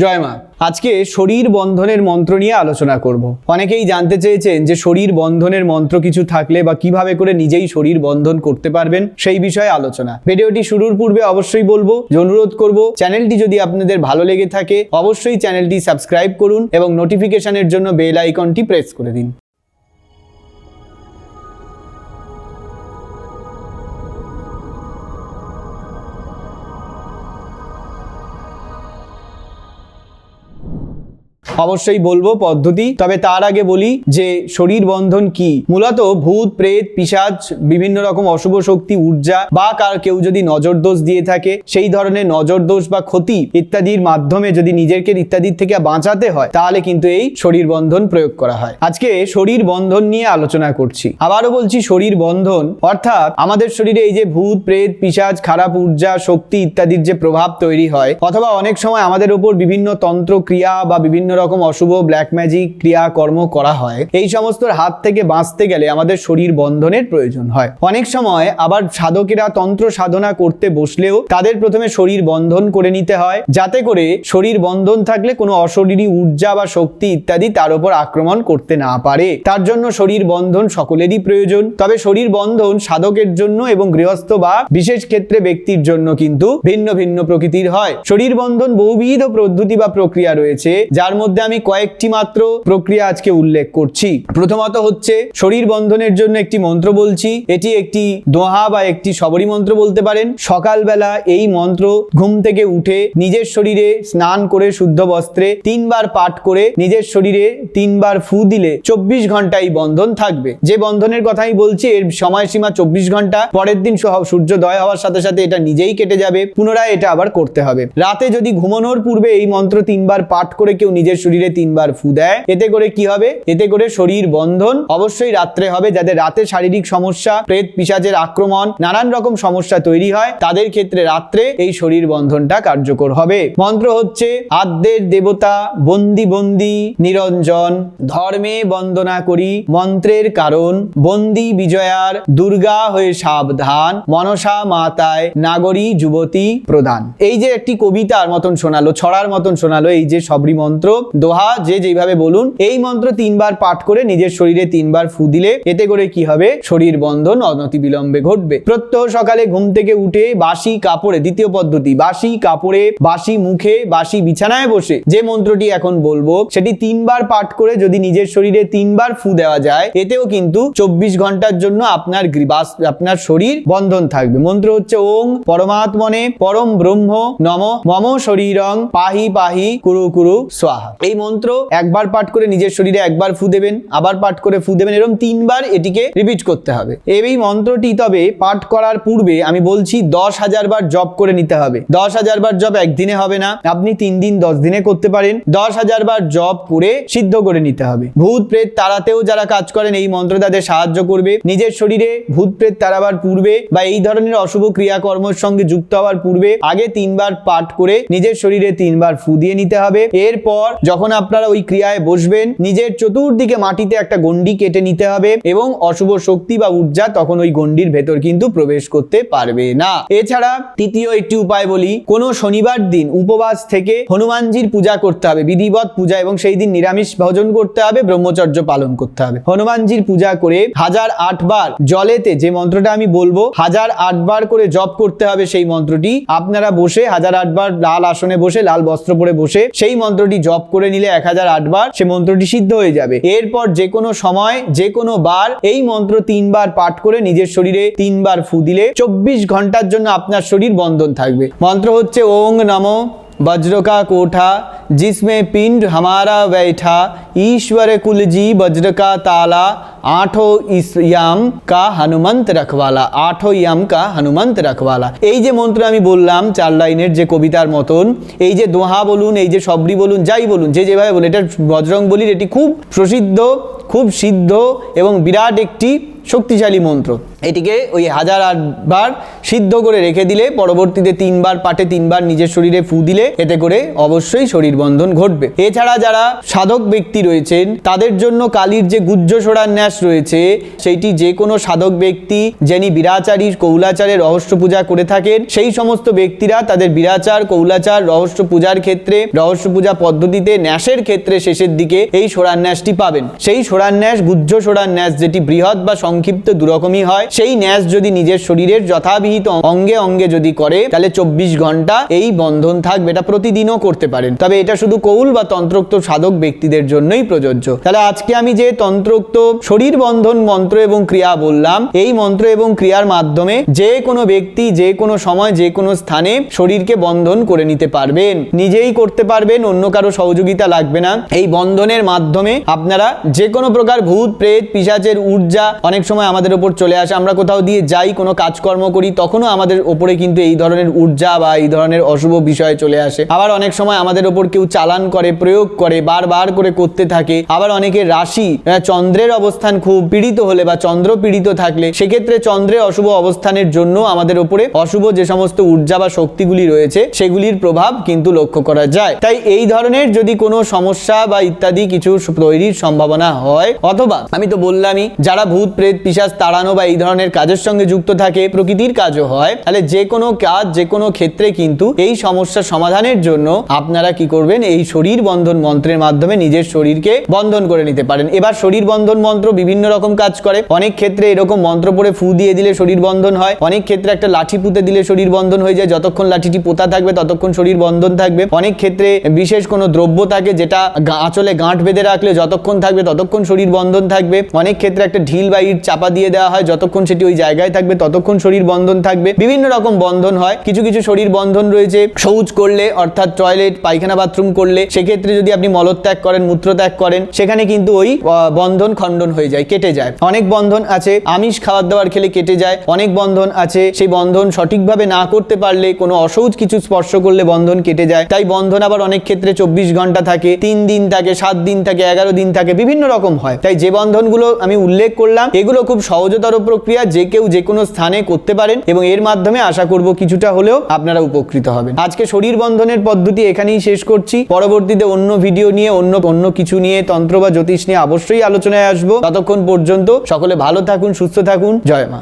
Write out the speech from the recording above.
জয় মা। আজকে শরীর বন্ধনের মন্ত্র নিয়ে আলোচনা করব। অনেকেই জানতে চেয়েছেন যে শরীর বন্ধনের মন্ত্র কিছু থাকলে বা কীভাবে করে নিজেই শরীর বন্ধন করতে পারবেন সেই বিষয়ে আলোচনা। ভিডিওটি শুরুর পূর্বে অবশ্যই বলব যে অনুরোধ করব, চ্যানেলটি যদি আপনাদের ভালো লেগে থাকে, অবশ্যই চ্যানেলটি সাবস্ক্রাইব করুন এবং নোটিফিকেশনের জন্য বেল আইকনটি প্রেস করে দিন। অবশ্যই বলব পদ্ধতি। তবে তার আগে বলি যে শরীর বন্ধন কি? মূলত ভূত, প্রেত, পিশাচ, বিভিন্ন রকম অশুভ শক্তি, ঊর্জা বা কার কেউ যদি নজর দোষ দিয়ে থাকে, সেই ধরনের নজর দোষ বা ক্ষতি ইত্যাদির মাধ্যমে যদি নিজেকে ইত্যাদির থেকে বাঁচাতে হয়, তাহলে কিন্তু এই শরীর বন্ধন প্রয়োগ করা হয়। আজকে শরীর বন্ধন নিয়ে আলোচনা করছি। আবারও বলছি শরীর বন্ধন, অর্থাৎ আমাদের শরীরে এই যে ভূত, প্রেত, পিশাচ, খারাপ ঊর্জা, শক্তি ইত্যাদির যে প্রভাব তৈরি হয়, অথবা অনেক সময় আমাদের উপর বিভিন্ন তন্ত্র, ক্রিয়া বা বিভিন্ন রকম অশুভ ব্ল্যাক ম্যাজিক ক্রিয়া কর্ম করা হয়, এই সমস্ত হাত থেকে বাঁচতে গেলে আমাদের শরীর বন্ধনের প্রয়োজন হয়। অনেক সময় আবার সাধকেরা তন্ত্র সাধনা করতে বসলেও তাদের প্রথমে শরীর বন্ধন করে নিতে হয়, যাতে করে শরীর বন্ধন থাকলে কোনো অশরীরী ঊর্জা বা শক্তি ইত্যাদি তার উপর আক্রমণ করতে না পারে। তার জন্য শরীর বন্ধন সকলেরই প্রয়োজন, তবে শরীর বন্ধন সাধকের জন্য এবং গৃহস্থ বা বিশেষ ক্ষেত্রে ব্যক্তির জন্য কিন্তু ভিন্ন ভিন্ন প্রকৃতির হয়। শরীর বন্ধন বহুবিধ পদ্ধতি বা প্রক্রিয়া রয়েছে, যার মধ্যে আমি কয়েকটি মাত্র প্রক্রিয়া আজকে উল্লেখ করছি। প্রথমত হচ্ছে, শরীর বন্ধনের জন্য একটি মন্ত্র বলছি। এটি একটি দোহা বা একটি সবরী মন্ত্র বলতে পারেন। সকালবেলা এই মন্ত্র ঘুম থেকে উঠে নিজের শরীরে স্নান করে শুদ্ধ বস্ত্রে তিনবার পাঠ করে নিজের শরীরে তিনবার ফু দিলে চব্বিশ ঘণ্টা এই বন্ধন থাকবে। যে বন্ধনের কথাই বলছি, এর সময়সীমা চব্বিশ ঘণ্টা। পরের দিন সূর্যোদয় হওয়ার সাথে সাথে এটা নিজেই কেটে যাবে। পুনরায় এটা আবার করতে হবে। রাতে যদি ঘুমানোর পূর্বে এই মন্ত্র তিনবার পাঠ করে কেউ নিজের শরীরে তিনবার ফু দেয়। এতে করে কি হবে? এতে করে শরীর বন্ধন অবশ্যই রাত্রে হবে যাদের রাতে শারীরিক সমস্যা, প্রেত পিশাচের আক্রমণ, নানান রকম সমস্যা তৈরি হয়, তাদের ক্ষেত্রে রাত্রে এই শরীর বন্ধনটা কার্যকর হবে। মন্ত্র হচ্ছে, আদ্যের দেবতা বন্দি বন্দি নিরঞ্জন, ধর্মে বন্দনা করি মন্ত্রের কারণ, বন্দি বিজয়ার দুর্গা হয়ে সাবধান, মনসা মাতায় নাগরী যুবতী প্রধান। এই যে একটি কবিতার মতন শোনালো, ছড়ার মতন শোনালো এই যে সবরি মন্ত্র দোহা, যে যেভাবে বলুন, এই মন্ত্র তিনবার পাঠ করে নিজের শরীরে তিনবার ফু দিলে এতে করে কি হবে? শরীর বন্ধন অনতি বিলম্বে ঘটবে। প্রত্যহ সকালে ঘুম থেকে উঠে বাসি কাপড়ে, দ্বিতীয় পদ্ধতি, বাসি কাপড়ে, বাসি মুখে, বাসি বিছানায় বসে, যে মন্ত্রটি এখন বলব, সেটি তিনবার পাঠ করে যদি নিজের শরীরে তিনবার ফু দেওয়া যায়, এতেও কিন্তু চব্বিশ ঘণ্টার জন্য আপনার আপনার শরীর বন্ধন থাকবে। মন্ত্র হচ্ছে ওং পরমাত্মনে পরম ব্রহ্ম নম, মম শরীরং পাহি পাহি কুরু কুরু স্বাহা। এই মন্ত্র একবার পাঠ করে নিজের শরীরে একবার ফু দেবেন, আবার পাঠ করে ফু দেবেন এরকম তিনবার এটিকে রিপিট করতে হবে। এই মন্ত্রটি তবে পাঠ করার পূর্বে আমি বলছি দশ হাজার বার জপ করে নিতে হবে। দশ হাজার বার জপ একদিনে হবে না, আপনি তিন দিন দশ দিনে করতে পারেন। দশ হাজার বার জপ করে সিদ্ধ করে নিতে হবে। ভূত প্রেত তাড়াতেও যারা কাজ করেন, এই মন্ত্র তাদের সাহায্য করবে। নিজের শরীরে ভূত প্রেত তাড়াবার পূর্বে বা এই ধরনের অশুভ ক্রিয়াকর্মের সঙ্গে যুক্ত হওয়ার পূর্বে আগে তিনবার পাঠ করে নিজের শরীরে তিনবার ফু দিয়ে নিতে হবে। এরপর যখন আপনারা ওই ক্রিয়ায় বসবেন, নিজের চতুর্দিকে মাটিতে একটা গন্ডি কেটে নিতে হবে এবং অশুভ শক্তি বা ঊর্জা তখন ওই গন্ডির ভেতর কিন্তু প্রবেশ করতে পারবে না। এছাড়া তৃতীয় একটি উপায় বলি, কোন শনিবার দিন উপবাস থেকে হনুমানজির পূজা করতে হবে, বিধিবৎ পূজা এবং সেই দিন নিরামিষ ভোজন করতে হবে, ব্রহ্মচর্য পালন করতে হবে। হনুমানজির পূজা করে হাজার আটবার জলেতে, যে মন্ত্রটা আমি বলব, হাজার আটবার করে জপ করতে হবে সেই মন্ত্রটি। আপনারা বসে হাজার আটবার লাল আসনে বসে, লাল বস্ত্র পরে বসে সেই মন্ত্রটি জপ করে নিলে এক হাজার আটবার সে মন্ত্রটি সিদ্ধ হয়ে যাবে। এরপর যে কোনো সময়, যে কোনো বার এই মন্ত্র তিনবার পাঠ করে নিজের শরীরে তিনবার ফু দিলে চব্বিশ ঘণ্টার জন্য আপনার শরীর বন্ধন থাকবে। মন্ত্র হচ্ছে ওং নমো वज्र का कोठा जिसमें पिंड हमारा बैठा ईश्वर कुल जी वज्र का ताला आठों इस याम का হনুমন্ত রখওয়ালা আঠো ইয়াম কা হনুমন্ত রখওয়ালা এই যে মন্ত্র আমি বললাম চার লাইনের যে কবিতার মতন এই যে দোহা বলুন এই যে সবরি বলুন যাই বলুন যে যেভাবে বলুন এটা বজরং বলির এটি খুব প্রসিদ্ধ খুব সিদ্ধ এবং বিরাট একটি শক্তিশালী মন্ত্র এটিকে ওই হাজার আটবার সিদ্ধ করে রেখে দিলে, পরবর্তীতে তিনবার পাটে তিনবার নিজের শরীরে ফু দিলে, এতে করে অবশ্যই শরীর বন্ধন ঘটবে। এছাড়া যারা সাধক ব্যক্তি রয়েছেন, তাদের জন্য কালীর যে গুজ্জ সোড়ার ন্যাস রয়েছে, সেইটি যে কোনো সাধক ব্যক্তি, যিনি বিরাচারী কৌলাচারে রহস্য পূজা করে থাকেন, সেই সমস্ত ব্যক্তিরা তাদের বিরাচার, কৌলাচার, রহস্য পূজার ক্ষেত্রে, রহস্য পূজা পদ্ধতিতে ন্যাসের ক্ষেত্রে শেষের দিকে এই সোড়ার ন্যাসটি পাবেন। সেই সোড়ার ন্যাস গুজ্জ সোড়ার ন্যাস, যেটি বৃহৎ বা সংক্ষিপ্ত দুরকমই হয় সেই ন্যাস যদি নিজের শরীরের যথাবিহিত অঙ্গে অঙ্গে যদি করে, তাহলে চব্বিশ ঘণ্টা এই বন্ধন থাকবে। এটা প্রতিদিনও করতে পারেন। তবে এটা শুধু কৌল বা তন্ত্রোক্ত সাধক ব্যক্তিদের জন্যই প্রযোজ্য। তাহলে আজকে আমি যে তন্ত্রোক্ত শরীর বন্ধন মন্ত্র এবং ক্রিয়া বললাম, এই মন্ত্র এবং ক্রিয়ার মাধ্যমে যে কোনো ব্যক্তি যে কোনো সময় যে কোনো স্থানে শরীরকে বন্ধন করে নিতে পারবেন। নিজেই করতে পারবেন, অন্য কারও সহযোগিতা লাগবে না। এই বন্ধনের মাধ্যমে আপনারা যে কোনো প্রকার ভূত, প্রেত, পিশাচের ঊর্জা অনেক সময় আমাদের ওপর চলে আসে। আমরা কোথাও দিয়ে যাই, কোনো কাজকর্ম করি, তখনও আমাদের ওপরে কিন্তু এই ধরনের ঊর্জা বা এই ধরনের অশুভ বিষয় চলে আসে। আবার অনেক সময় আমাদের ওপর কেউ চালান করে, প্রয়োগ করে, বারবার করে করতে থাকে। আবার অনেকে রাশি চন্দ্রের অবস্থান খুব পীড়িত হলে বা চন্দ্র পীড়িত থাকলে, সেক্ষেত্রে চন্দ্রের অশুভ অবস্থানের জন্য আমাদের ওপরে অশুভ যে সমস্ত ঊর্জা বা শক্তিগুলি রয়েছে, সেগুলির প্রভাব কিন্তু লক্ষ্য করা যায়। তাই এই ধরনের যদি কোনো সমস্যা বা ইত্যাদি কিছু তৈরির সম্ভাবনা হয়, অথবা আমি তো বললামই, যারা ভূত, প্রেত, পিশাচ, তাড়ানো বা এই ধরনের কাজের সঙ্গে যুক্ত থাকে, প্রকৃতির কাজও হয়, তাহলে যে কোনো কাজ, যে কোনো ক্ষেত্রে কিন্তু এই সমস্যা সমাধানের জন্য আপনারা কি করবেন? এই শরীর বন্ধন মন্ত্রের মাধ্যমে নিজের শরীরকে বন্ধন করে নিতে পারেন। এবার শরীর বন্ধন মন্ত্র বিভিন্ন রকম কাজ করে। অনেক ক্ষেত্রে এরকম মন্ত্র পড়ে ফু দিয়ে দিলে শরীর বন্ধন হয়। অনেক ক্ষেত্রে একটা লাঠি পুঁতে দিলে শরীর বন্ধন হয়ে যায়। যতক্ষণ লাঠিটি পোতা থাকবে, ততক্ষণ শরীর বন্ধন থাকবে। অনেক ক্ষেত্রে বিশেষ কোনো দ্রব্য থাকে যেটা আঁচলে গাঁট বেঁধে রাখলে যতক্ষণ থাকবে, ততক্ষণ শরীর বন্ধন থাকবে। অনেক ক্ষেত্রে একটা ঢিল বা ইট চাপা দিয়ে দেওয়া হয়, যতক্ষণ সেটি ওই জায়গায় থাকবে, ততক্ষণ শরীর বন্ধন থাকবে। বিভিন্ন রকম বন্ধন হয়। কিছু কিছু শরীর বন্ধন রয়েছে, শৌচ করলে, অর্থাৎ টয়লেট পায়খানা বাথরুম করলে, সেক্ষেত্রে যদি আপনি মলত্যাগ করেন, মূত্রত্যাগ করেন, সেখানে কিন্তু ওই বন্ধন খণ্ডন হয়ে যায়, কেটে যায়। অনেক বন্ধন আছে, আমিষ খাবার দাবার খেলে কেটে যায়, অনেক বন্ধন আছে, সেই বন্ধন সঠিকভাবে না করতে পারলে, কোনো অসৌচ কিছু স্পর্শ করলে বন্ধন কেটে যায়। তাই বন্ধন আবার অনেক ক্ষেত্রে চব্বিশ ঘণ্টা থাকে, তিন দিন থাকে, সাত দিন থাকে, এগারো দিন থাকে, বিভিন্ন রকম হয়। তাই যে বন্ধনগুলো আমি উল্লেখ করলাম, এগুলো খুব সহজতর প্রক্রিয়া যে কেউ যে কোনো স্থানে করতে পারেন এবং এর মাধ্যমে আশা করব কিছুটা হলেও আপনারা উপকৃত হবেন। আজকে শরীর বন্ধনের পদ্ধতি এখানেই শেষ করছি। পরবর্তীতে অন্য ভিডিও নিয়ে, অন্য অন্য কিছু নিয়ে, তন্ত্র বা জ্যোতিষ নিয়ে অবশ্যই আলোচনায় আসব। ততক্ষণ পর্যন্ত সকলে ভালো থাকুন, সুস্থ থাকুন। জয় মা।